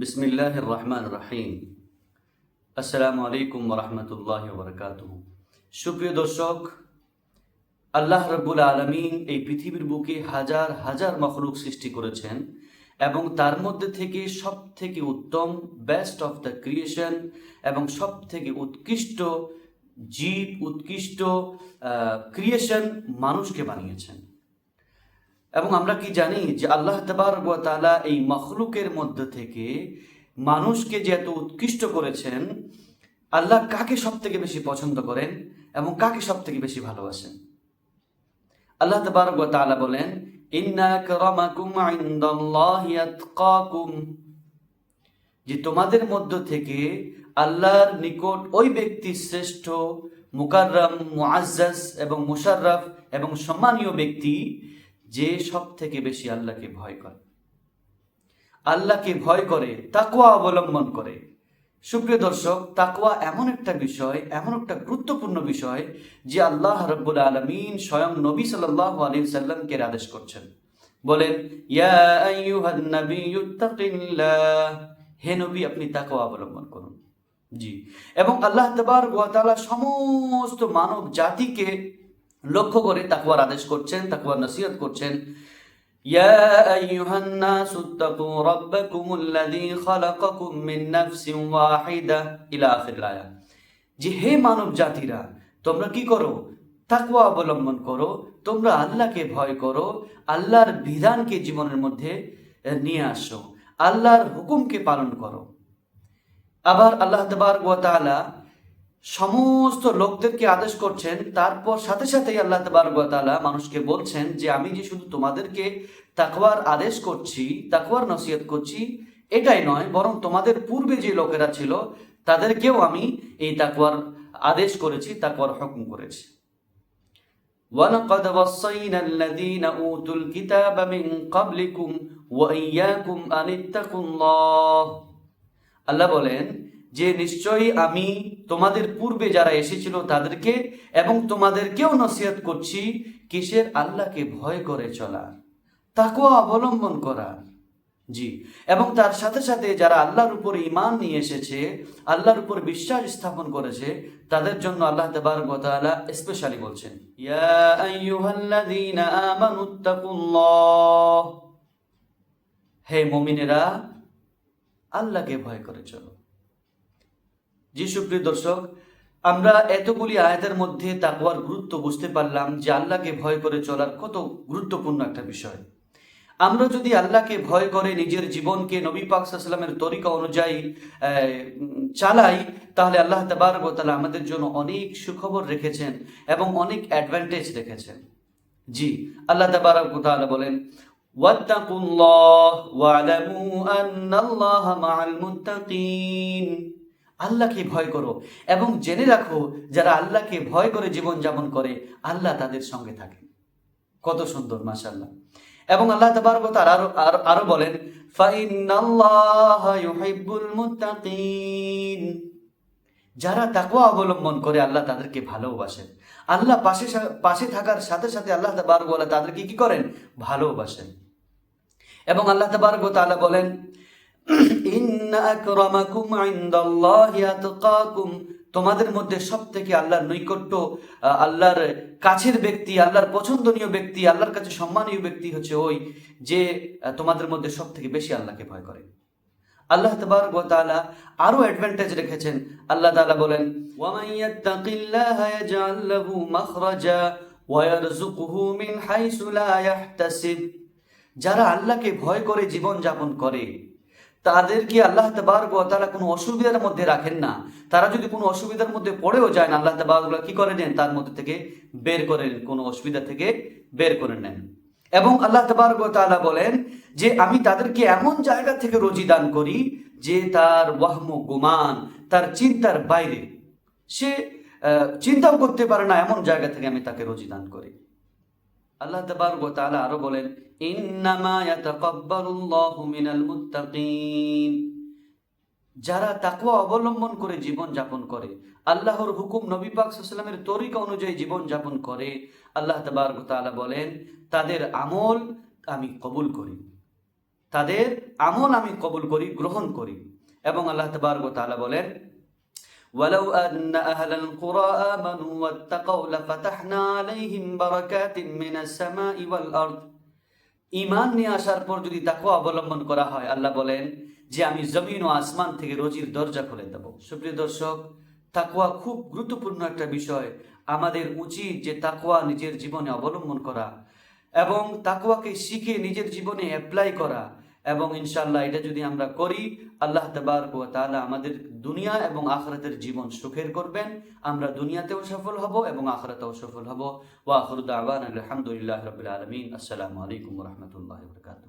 বিসমিল্লাহ রহমান রহিম। আসসালামু আলাইকুম রহমতুল্লাহ বরকাত সুপ্রিয় দর্শক, আল্লাহ রব্বুল আলমিন এই পৃথিবীর বুকে হাজার হাজার মখলুক সৃষ্টি করেছেন এবং তার মধ্যে থেকে সব থেকে উত্তম বেস্ট অফ দ্য ক্রিয়েশন এবং সব থেকে উৎকৃষ্ট, জীব উৎকৃষ্ট ক্রিয়েশন মানুষকে বানিয়েছেন। এবং আমরা কি জানি যে আল্লাহ তালা এই মখলুকের মধ্যে থেকে মানুষকে যে এত উৎকৃষ্ট করেছেন, আল্লাহ কাকে সব থেকে বেশি পছন্দ করেন এবং কাকে সব থেকে বেশি ভালোবাসেন? আল্লাহ তালা বলেন যে তোমাদের মধ্য থেকে আল্লাহর নিকট ওই ব্যক্তি শ্রেষ্ঠ, মুকাররম, মুআজ্জাজ এবং মুশাররফ এবং সম্মানীয় ব্যক্তি যে সব থেকে বেশি আল্লাহকে ভয় করে। আল্লাহকে ভয় করে তাকুয়া অবলম্বন করে। সুপ্রিয় দর্শক তাকুয়া এমন একটা বিষয়, এমন একটা গুরুত্বপূর্ণ বিষয় যে আল্লাহ রব্বুল আলমিন স্বয়ং নবী সাল্লাহ আলী সাল্লামকে আদেশ করছেন। বলেন হে নবী, আপনি তাকুয়া অবলম্বন করুন। জি। এবং আল্লাহ তবার সমস্ত মানব জাতিকে লক্ষ্য করে তাকুয়ার আদেশ করছেন তাকুয়ার নসিহত করছেন يا أيها الناس اتقوا ربكم الذي خلقكم من نفس واحدة إلى آخر الآية যে হে মানব জাতিরা তোমরা কি করো তাকুয়া অবলম্বন করো তোমরা আল্লাহকে ভয় করো আল্লাহর বিধানকে জীবনের মধ্যে নিয়ে আসো আল্লাহর হুকুমকে পালন করো আবার আল্লাহ তবার তাআলা সমস্ত লোকদেরকে আদেশ করছেন তারপর সাথে সাথেই আল্লাহ তালা মানুষকে বলছেন যে আমি যে শুধু তোমাদেরকে তাকওয়ার আদেশ করছি তাকওয়ার নসিহত করছি এটাই নয় বরং তোমাদের পূর্বে যে লোকেরা ছিল তাদেরকেও আমি এই তাকওয়ার আদেশ করেছি তাকওয়ার হুকুম করেছি ولقد وصينا الذين أوتوا الكتاب من قبلكم وإياكم أن اتقوا الله আল্লাহ বলেন যে নিশ্চয়ই আমি তোমাদের পূর্বে যারা এসেছিল তাদেরকে এবং তোমাদেরকেও নসিহত করছি, কিসের আল্লাহকে ভয় করে চলার তাকেও অবলম্বন করার জি। এবং তার সাথে সাথে যারা আল্লাহর উপর ইমান নিয়ে এসেছে, আল্লাহর উপর বিশ্বাস স্থাপন করেছে, তাদের জন্য আল্লাহ তেবার তাআলা স্পেশালি বলছেন হে মমিনেরা, আল্লাহকে ভয় করে চলো। যে সুপ্রিয় দর্শক, আমরা এতগুলি আয়াতের মধ্যে তাকওয়ার গুরুত্ব বুঝতে পারলাম যে আল্লাহকে ভয় করে চলার কত গুরুত্বপূর্ণ একটা বিষয়। আমরা যদি আল্লাহকে ভয় করে নিজের জীবনকে নবী পাকসাল্লামের তরিকা অনুযায়ী চালাই, তাহলে আল্লাহ তাবারকতালা আমাদের জন্য অনেক সুখবর রেখেছেন এবং অনেক অ্যাডভান্টেজ রেখেছেন। জি, আল্লাহ তাবারকতালা বলেন, ওয়াত্তাকুল্লাহ ওয়ালামু আন্নাল্লাহ মাআল মুত্তাকিন। আল্লাহকে ভয় করো এবং জেনে রাখো, যারা আল্লাহকে ভয় করে জীবন যাপন করে, আল্লাহ তাদের সঙ্গে থাকে। কত সুন্দর মাশাল্লাহ এবং আল্লাহ তার আরও আরও বলেন যারা তাকুয়া অবলম্বন করে, আল্লাহ তাদেরকে ভালোবাসেন আল্লাহ পাশে পাশে থাকার সাথে সাথে আল্লাহ তাবার তাদেরকে কি করেন? ভালোবাসেন। এবং আল্লাহ তাবারক তাআলা বলেন তোমাদের মধ্যে সব থেকে আল্লাহর নৈকট্য আল্লাহর কাছের ব্যক্তি, আল্লাহর পছন্দনীয় ব্যক্তি, আল্লাহর কাছে সম্মানীয় ব্যক্তি হচ্ছে ওই যে তোমাদের মধ্যে সব থেকে বেশি আল্লাহকে ভয় করে। আল্লাহ তবারক ওয়া তাআলা আরও অ্যাডভান্টেজ রেখেছেন। আল্লাহ তাআলা বলেন ওয়া মান ইয়াত্তাকিল্লাহা ইয়াজআল মাখরাজা মিন হাইসু লা ইয়াহতাসিব যারা আল্লাহকে ভয় করে জীবন যাপন করে তাদেরকে আল্লাহ তাবার তারা কোনো অসুবিধার মধ্যে রাখেন না? তারা যদি কোনো অসুবিধার মধ্যে পড়েও যায় না, আল্লাহ তাবারগুলো কি করে নেন? তার মধ্যে থেকে বের করে নেন কোনো অসুবিধা থেকে বের করে নেন। এবং আল্লাহ তালা বলেন যে, আমি তাদেরকে এমন জায়গা থেকে রোজি দান করি যে, তার ওয়াহম গুমান, তার চিন্তার বাইরে। সে চিন্তাও করতে পারে না এমন জায়গা থেকে আমি তাকে রোজি দান করি। আল্লাহ তালা আরও বলেন যারা তাকুয়া অবলম্বন করে জীবন যাপন করে, আল্লাহর হুকুম নবী পাক সাল্লামের তরিকা অনুযায়ী জীবন যাপন করে, আল্লাহ তালা বলেন, তাদের আমল আমি কবুল করি। তাদের আমল আমি কবুল করি, গ্রহণ করি। এবং আল্লাহ তবারক তাআলা বলেন ولو أن أهل القرى آمنوا واتقوا لفتحنا عليهم بركات من السماء والأرض ইমান নিয়ে আসার পর যদি তাকওয়া অবলম্বন করা হয় আল্লাহ বলেন যে আমি জমিন ও আসমান থেকে রোজির দরজা খুলে দেব সুপ্রিয় দর্শক তাকওয়া খুব গুরুত্বপূর্ণ একটা বিষয় আমাদের উচিত যে তাকওয়া নিজের জীবনে অবলম্বন করা এবং তাকওয়াকে শিখে নিজের জীবনে অ্যাপ্লাই করা এবং ইনশাল্লাহ এটা যদি আমরা করি, আল্লাহ তাবার তাহলে আমাদের দুনিয়া এবং আখরাতের জীবন সুখের করবেন। আমরা দুনিয়াতেও সফল হব এবং আখরাতেও সফল হব। ওয়া আখিরু দাওয়ানা আলহামদুলিল্লাহি রাব্বিল আলামিন। আসসালামু আলাইকুম রহমতুল্লাহ বারাকাতুহু।